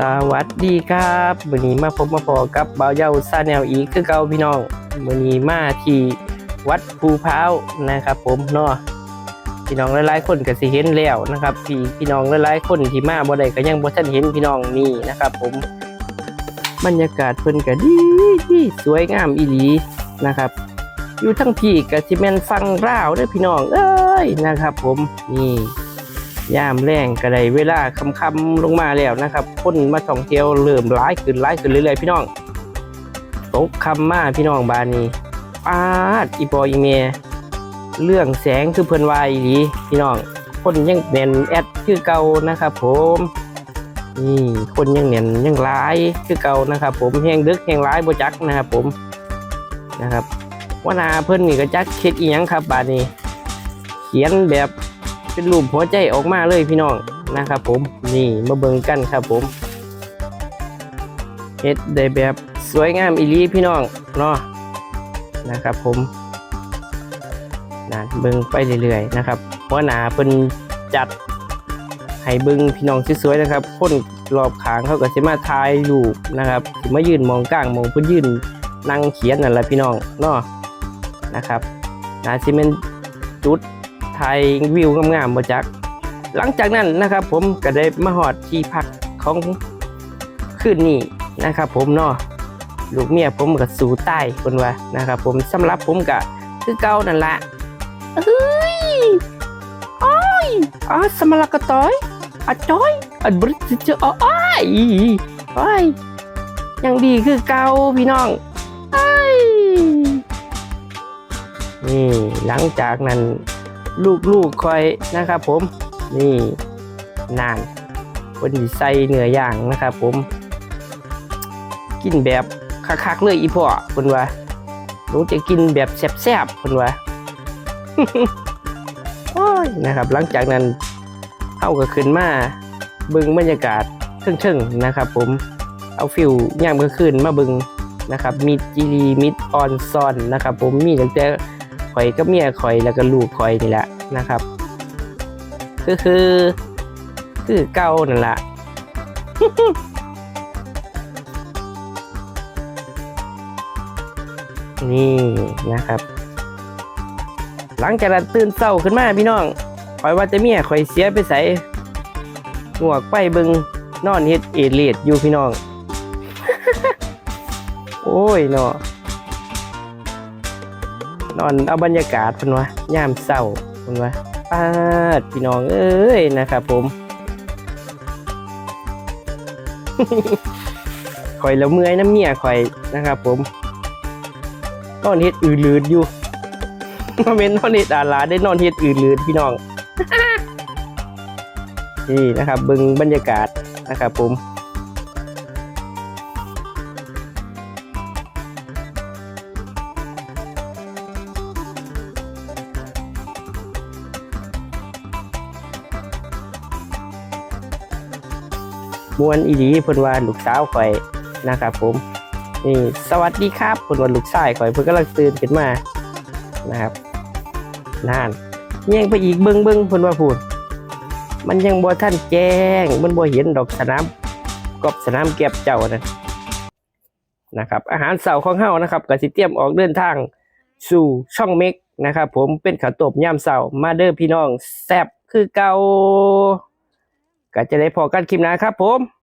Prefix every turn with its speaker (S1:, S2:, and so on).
S1: สวัสดีครับวันนี้มาพบมาพอกับบ่าวเยาซาแนลอีกคือเก่าพี่น้องวันนี้มาที่วัดภูพร้าวนะครับ ผมเนาะพี่น้องหลายๆคนก็สิเห็นแล้วนะครับ พี่พี่น้องหลายๆคนที่มาบ่ได้ก็ยังบ่ทันเห็นพี่น้องนี่นะครับ ผมบรรยากาศเพิ่นก็ดีดีสวยงามอีหลีนะครับ อยู่ทั้งพี่ก็สิแม่นฟังราวเด้อพี่น้องเอ้ยนะครับ ผมนี่ ยามแรงก็ได้เวลาคำๆลงมาแล้วนะครับคนมาท่องเที่ยวเริ่มร้ายขึ้นร้ายขึ้นเรื่อยๆพี่น้องตกคำมาพี่น้องบานนี้ปาดอีปออีเมเรื่องแสงคือเพิ่นวายดีพี่น้อง คนยังแน่นแอดคือเก่านะครับ ผมนี่คนยังแน่นยังร้ายคือเก่านะครับ ผมแหงดึกแหงร้ายโบจักนะครับ ผมนะครับว่านาเพิ่นนี่ก็จักคิดอีหยังครับบาดนี้ เขียนแบบ เป็นรูปหัวใจออกมาเลยพี่น้องนะครับผมนี่มาเบิ่งกันครับผมเฮ็ดได้แบบสวยงามอีลีพี่น้องเนาะนะครับผมนั่นเบิ่งไปเรื่อยๆนะครับหัวหนาเพิ่นจัดให้เบิ่งพี่น้องสวยๆนะครับคนรอบขางเขาก็สิมาถ่ายรูปนะครับมายืนมองกลางมองเพิ่นยืนนั่งเขียนนั่นแหละพี่น้องเนาะนะครับน่าสิเป็นจุด ถ่ายวิวงามๆมาจักหลังจากนั้นนะครับ ผมก็ได้มาหอดที่พักของคืนนี้นะครับ ผมเนาะลูกเมียผมก็สู่ใต้คนว่านะครับ ผมสำหรับผมก็คือเก่านั่นละเฮ้ยอ้อยอาสมลกต้อยอาจ้อยอันบริสุทธิ์เจออ้อยอ้อยยังดีคือเก่าพี่น้องอ้อยนี่หลังจากนั้น ลูกๆคอยนะครับ ผมนี่นานคนที่ใส่เนื้อย่างนะครับ ผม กินแบบคักๆเลยอีพ่อคนว่าหนูจะกินแบบแซ่บๆคนว่าโอ้ยนะครับ หลังจากนั้นเข้าก็ขึ้นมาบึงบรรยากาศเชิงๆนะครับ ผมเอาฟิวย่างเมื่อคืนมาบึงนะครับมีจีรีมิดออนซอนนะครับ ผมมีตั้งแต่ข่อยกับเมียข่อยแล้วก็ลูกข่อยนี่แหละ นะครับ คือคือคือเก่านั่นแหละนี่นะครับ หลังจากนั้นตื่นเศร้าขึ้นมาพี่น้องข่อยว่าจะเมียข่อยเสียไปใส่หวกไปเบิงนอนเฮ็ดเอเลียดอยู่พี่น้อง โอ้ยเนาะนอนเอาบรรยากาศพนวะยามเศร้า เพิ่นวะป้าดพี่น้องเอ้ยนะครับผมข่อยแล้วเมื่อยน้ำเมียข่อยนะครับ ผมนอนเฮ็ดอืดลืดอยู่มาเม้นนอนเฮ็ดอาลาได้นอนเฮ็ดอืดลืดพี่น้องนี่นะครับบึงบรรยากาศนะครับผม มวนอีดีเพิ่นว่าลูกสาวข่อยนะครับผมนี่สวัสดีครับเพิ่นว่าลูกชายข่อยเพิ่นกำลังตื่นขึ้นมานะครับนั่นย่งไปอีกเบิ่งเบิ่งเพิ่นว่าพูดมันยังบ่ทันแจ้ง มันบ่เห็นดอกสนามกอบสนามเก็บเจ้านั่นะครับ อาหารเสาร์ของเฮานะครับก็สิเตรียมออกเดินทางสู่ช่องเม็กนะครับ ผมเป็นข้าวต้มยามเสาร์มาเด้อพี่น้องแซ่บคือเก่า ก็จะได้พอกันคลิปหน้าครับผม